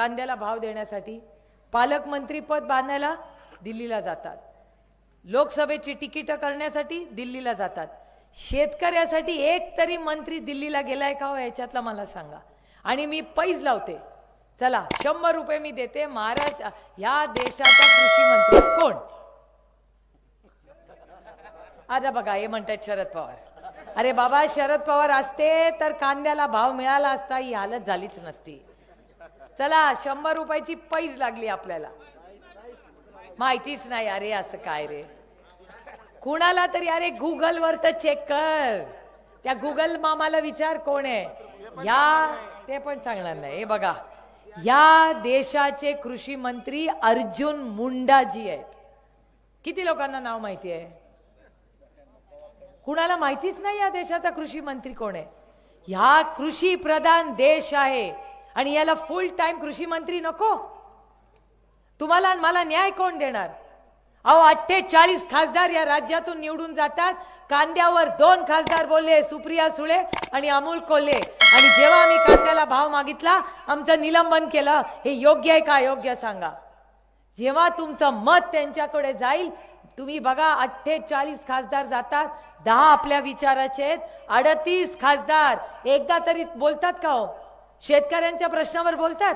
कांद्याला भाव देण्यासाठी पालकमंत्रीपद बांधायला दिल्लीला जातात. लोकसभेची तिकीटं करण्यासाठी दिल्लीला जातात. शेतकऱ्यासाठी एक तरी मंत्री दिल्लीला गेलाय का हो याच्यातला मला सांगा. आणि मी पैज लावते. चला शंभर रुपये मी देते. महाराष्ट्र ह्या देशाचा कृषी मंत्री कोण? आता बघा हे म्हणतात शरद पवार. अरे बाबा शरद पवार असते तर कांद्याला भाव मिळाला असता ही हालत झालीच नसती. चला शंभर रुपयाची पैज लागली आपल्याला. माहितीच नाही अरे असं काय रे? कुणाला तरी अरे गुगल वर तर चेक कर. त्या गुगल मामाला विचार कोण आहे? या ते पण सांगणार नाही. हे बघा या देशाचे कृषी मंत्री अर्जुन मुंडाजी आहेत. किती लोकांना नाव माहिती आहे? कुणाला माहितीच नाही या देशाचा कृषी मंत्री कोण आहे? ह्या कृषी प्रधान देश आहे. आणि याला फुल टाइम कृषी मंत्री नको. तुम्हाला आणि मला न्याय कोण देणार? अहो अठ्ठेचाळीस खासदार या राज्यातून निवडून जातात. कांद्यावर दोन खासदार बोलले सुप्रिया सुळे आणि अमोल कोल्हे. आणि जेव्हा आम्ही कांद्याला भाव मागितला आमचं निलंबन केलं. हे योग्य आहे का अयोग्य सांगा. जेव्हा तुमचं मत त्यांच्याकडे जाईल तुम्ही बघा अठ्ठेचाळीस खासदार जातात. दहा आपल्या विचाराचे आहेत. अडतीस खासदार. एकदा तरी बोलतात का हो? शेतकऱ्यांच्या प्रश्नावर बोलतात.